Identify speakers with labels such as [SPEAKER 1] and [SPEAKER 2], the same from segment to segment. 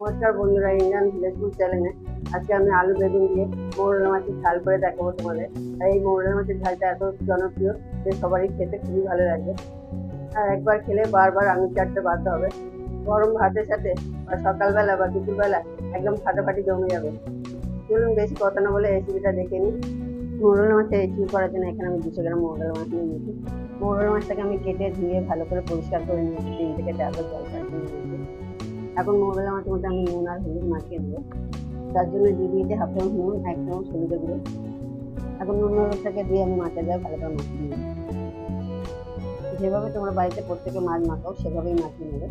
[SPEAKER 1] নমস্কার বন্ধুরা, Indian village food চ্যানেলে আজকে আমি আলু বেগুন দিয়ে মোরলা মাছের ঝাল করে দেখাবো তোমাদের। আর এই মোরলা মাছের ঝালটা এত জনপ্রিয় যে সবারই খেতে খুবই ভালো লাগে। আর একবার খেলে বারবার আঙুল চাটতে বাধ্য হবে। গরম ভাতের সাথে বা সকালবেলা বা দুপুরবেলা একদম ফাটাফাটি জমে যাবে। চলুন বেশি কথা না বলে রেসিপিটা দেখে নিই। মোরলা মাছের রেসিপি করার জন্য এখানে আমি দুশো গ্রাম মোরলা মাছ নিয়ে নিয়েছি। মোরলা মাছটাকে আমি কেটে ধুয়ে ভালো করে পরিষ্কার করে নিয়েছি। তিন থেকে চারবার জল নিয়েছি। এখন মোবাইলের মাঝে মধ্যে আমি নুন আর হলুদ মাখিয়ে দেবো। তার জন্য দিয়ে দিয়েছি হাফ চামচ নুন, এক চামচ হলুদ গুঁড়ো। এখন নুন হলুদটাকে দিয়ে আমি মাছের গায়ে ভালো করে মাখিয়ে নেব। যেভাবে তোমরা বাড়িতে প্রত্যেকে মাছ মাখাও, সেভাবেই মাখিয়ে নেবে।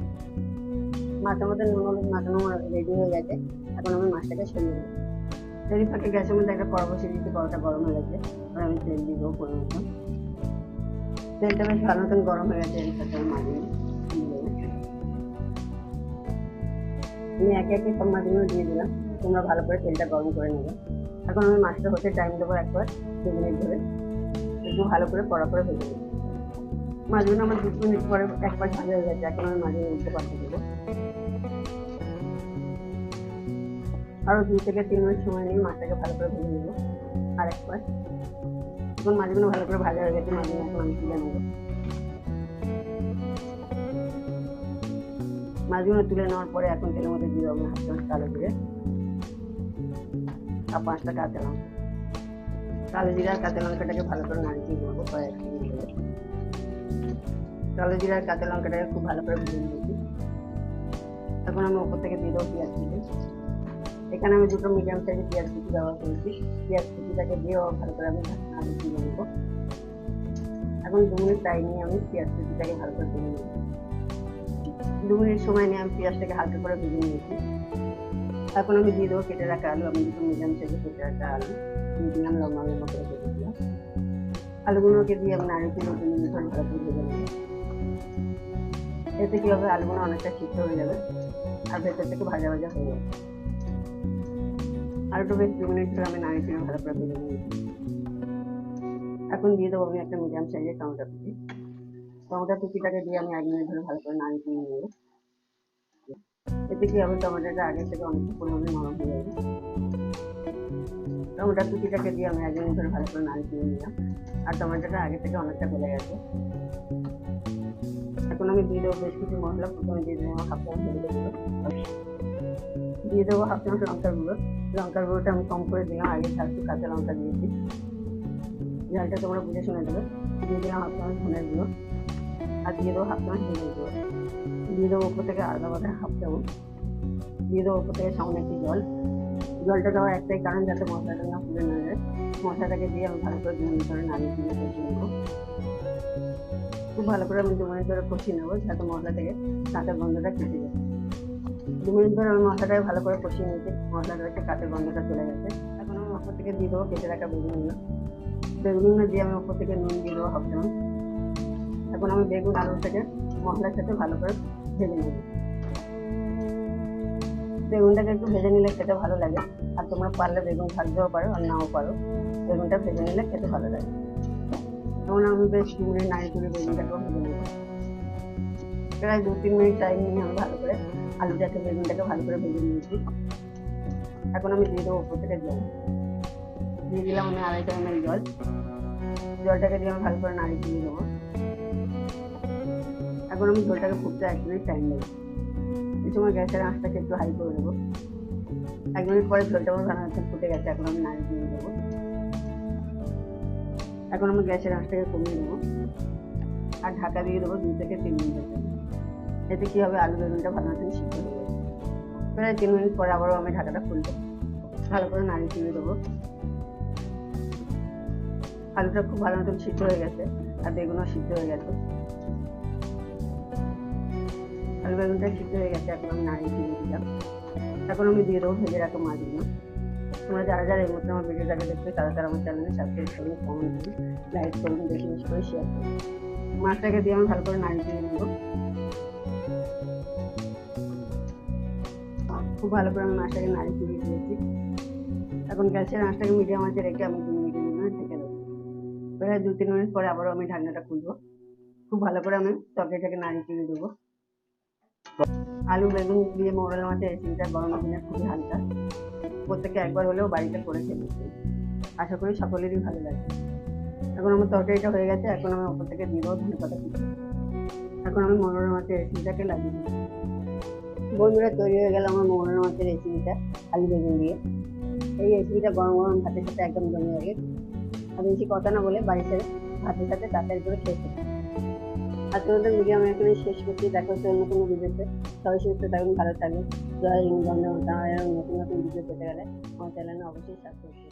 [SPEAKER 1] মাছের মধ্যে নুন হলুদ মাখানো রেডি হয়ে গেছে। এখন আমি মাছটাকে সরিয়ে নেব। যদি ফাঁকে গ্যাসের মধ্যে একটা কড়া বসিয়ে দিচ্ছি কড়াটা গরম হয়ে গেছে। এবার আমি তেল দিয়ে দেবো পরিমাণ তেলটা বেশ ভালো মতন গরম হয়ে গেছে, এর সাথে মাছ আমি একে একে সব মাছগুলো দিয়ে দিলাম তোমরা ভালো করে তেলটা গরম করে নেবে এখন আমি মাছটা হতে টাইম দেবো একবার, দু মিনিট ধরে। একটু ভালো করে কড়া করে ভেজে নেব মাছগুলো আমার দু মিনিট পরে একবার ভাজা হয়ে গেছে, এখন আমি মাছগুলো উল্টে পাল্টে দেবো। আরও দুই থেকে তিন মিনিট সময় নিয়ে মাছটাকে ভালো করে ভেজে নেব, আর একবার। এখন মাছগুলো ভালো করে ভাজা হয়ে গেছে, মাছগুলো এখন আমি তুলে নেব। মাছগুলো তুলে নেওয়ার পরে এখন তেলের মধ্যে দিয়ে দেবো হাফ চামচ কালো জিরে। আর পাঁচটা কাঁচা লঙ্কা। কালো জিরা আর কাঁচা লঙ্কাটাকে ভালো করে নাড়িয়ে দেবো কয়েক কালো জিরা আর কাঁচা লঙ্কাটাকে খুব ভালো করে ভেজে নিয়েছি। এখন আমি ওপর থেকে দিয়ে দেবো পেঁয়াজ কুচি। এখানে আমি দুটো মিডিয়াম সাইজের পেঁয়াজ কুচি ব্যবহার করেছি। পেঁয়াজ কুচিটাকে দিয়েও ভালো করে আমি নাড়িয়ে দিয়ে নেব। এখন দু মিনিট টাইম নিয়ে আমি পেঁয়াজ কুচিটাকে ভালো করে ভেজে নেব দু মিনিট সময় নিয়ে আমি পেঁয়াজটাকে হালকা করে ভেজে নিয়েছি। এখন আমি দিয়ে দেবো কেটে রাখা আলু, আমি দুটো মিডিয়াম সাইজে কেটে রাখা আলু। দিয়ে দিলাম লম্বা লম্বা করে কেটে দিলাম। আলুগুলোকে দিয়ে আমি দিয়ে দু মিনিট ভালো করে ভেজে নেব। এতে কি হবে? আলুগুলো অনেকটা সিদ্ধ হয়ে যাবে আর ভেতর থেকে ভাজা ভাজা হয়ে যাবে। আর একটু বেশ দু মিনিট ধরে আমি দিয়ে ভালো করে ভেজে নিয়েছি। এখন দিয়ে দেবো আমি একটা মিডিয়াম সাইজের টমেটো কুচি টমেটো কুচিটাকে দিয়ে আমি এক মিনিট ধরে ভালো করে নাড়িয়ে নেব। এতে কি হবে টমেটোটা আগে থেকে অনেকটা পরিমাণে নরম হয়ে যাবে টমেটো কুচিটাকে দিয়ে আমি এক মিনিট ধরে ভালো করে নাড়িয়ে নিলাম। আর টমেটোটা আগে থেকে অনেকটা গলে গেছে। এখন আমি দিয়ে দেবো বেশ কিছু মশলা। প্রথমে দিয়ে দেবো হাফ চামচ দিয়ে দেবো হাফ চামচ লঙ্কার গুঁড়ো। লঙ্কার গুঁড়োটা আমি কম করে দিলাম। আগে একটু কাঁচা লঙ্কা দিয়েছি। ঝালটা তোমরা বুঝে শুনে দেবে। দিয়ে দিলাম হাফ চামচ ধনের গুঁড়ো। আর দিয়ে দেবো হাফ চামচ জিরে গুঁড়ো দিয়ে দেবো উপর থেকে আদা বাটা হাফ চামচ দিয়ে দেবো উপর থেকে সামনে একটু জল। জলটা দেওয়ার একটাই কারণ যাতে মশলাটা না ফুলে না যায়। মশলাটাকে দিয়ে আমি ভালো করে দু ধরে নাড়িয়ে দিয়ে কষিয়ে নেব। খুব ভালো করে আমি দু মিনিট ধরে কষিয়ে নেব যাতে মশলা থেকে কাঁচা গন্ধটা কেটে যায়। দু মিনিট ধরে আমি মশলাটাকে ভালো করে কষিয়ে নিয়েছি। মশলাটা থেকে কাঁচা গন্ধটা চলে গেছে। এখন আমি ওপর থেকে দিয়ে দেবো, কেটে রাখা বেগুনগুলো। বেগুনগুলো দিয়ে আমি ওপর থেকে নুন দিয়ে দেবো হাফ চামচ। এখন আমি বেগুন আলুটাকে মশলার সাথে ভালো করে ভেজে নেব। বেগুনটাকে একটু ভেজে নিলে খেতে ভালো লাগে। আর তোমরা পারলে বেগুন ভাজতেও পারো আর নাও পারো। বেগুনটা ভেজে নিলে খেতে ভালো লাগে। যেমন আমি বেশ মিনিট নাড়ি করে বেগুনটাকেও ভেজে নেব। প্রায় দু তিন মিনিট টাইম নিয়ে আমি ভালো করে আলুটাকে, বেগুনটাকে ভালো করে ভেজে নিয়েছি। এখন আমি দিয়ে দেবো উপর থেকে জল। দিয়ে দিলাম আমি আড়াইশো এম জল। জলটাকে দিয়ে আমি ভালো করে নাড়ি দিয়ে দেবো এখন আমি ঝোলটাকে ফুটতে এক মিনিট টাইম দেবো এই সময় গ্যাসের আঁচটাকে একটু হাই করে দেবো। এক মিনিট পরে ঝোলটা আমার ভালো মতো ফুটে গেছে, এখন আমি নাড়ি দিয়ে দেবো। এখন আমি গ্যাসের আঁচটাকে কমিয়ে দেবো। আর ঢাকা দিয়ে দেবো দুই থেকে তিন মিনিট এতে কী হবে? আলু বেগুনটা ভালো মতন সিদ্ধ হয়ে প্রায় তিন মিনিট পরে আবারও আমি ঢাকাটা খুলবো। ভালো করে নাড়ি দিয়ে দেবো। আলুটা খুব ভালো মতন সিদ্ধ হয়ে গেছে, আর বেগুনও সিদ্ধ হয়ে গেছে। আলু বেগুনটা সিদ্ধ হয়ে গেছে এখন আমি নাড়িয়ে দিয়ে দিলাম। এখন আমি দিয়ে দেবো ভেজে রাখা মাছগুলো। তোমরা যারা যারা এই মধ্যে আমার ভিডিওটাকে দেখবে তারা তারা আমার চ্যানেলে সাবস্ক্রাইব করুন কমেন্ট করুন লাইক করুন বেশি বেশি করে শেয়ার করুন মাছটাকে দিয়ে আমি ভালো করে নাড়িয়ে দিয়ে নেব খুব ভালো করে আমি মাছটাকে নাড়িয়ে দিয়ে দিয়েছি। এখন গ্যাসের মাছটাকে মিডিয়াম আছে রেখে আমি দু মিনিটের জন্য ঢেকে দেবো। প্রায় দু তিন মিনিট পরে আবারও আমি ঢাকনাটা খুলবো। খুব ভালো করে আমি তরকারিটাকে নাড়িয়ে দিয়ে দেবো। আলু, বেগুন দিয়ে মোরলা মাছের রেসিপিটা গরমের দিনে খুবই হালকা। প্রত্যেকে একবার হলেও বাড়িতে করে খেতে আশা করি সকলেরই ভালো লাগে এখন আমার তরকারিটা হয়ে গেছে, এখন আমি ওপর থেকে দিয়ে দেবো ধনে পাতা এখন আমি মোরলা মাছের রেসিপিটাকে লাগিয়ে দিই বন্ধুরা, তৈরি হয়ে গেল আমার মোরলা মাছের রেসিপিটা, আলু, বেগুন দিয়ে। এই রেসিপিটা গরম গরম ভাতের সাথে একদম জমে লাগে আর বেশি কথা না বলে বাড়িতে ভাতের সাথে তাড়াতাড়ি করে খেয়ে আজকের মতো ভিডিও আমি এখানে শেষ করছি। দেখা হচ্ছে অন্য কোনো ভিডিওতে সবাই সুস্থ থাকুন, ভালো থাকুন। জয় বন্ধু নতুন নতুন ভিডিও পেতে গেলে আমার চ্যানেলে অবশ্যই সাবস্ক্রাইব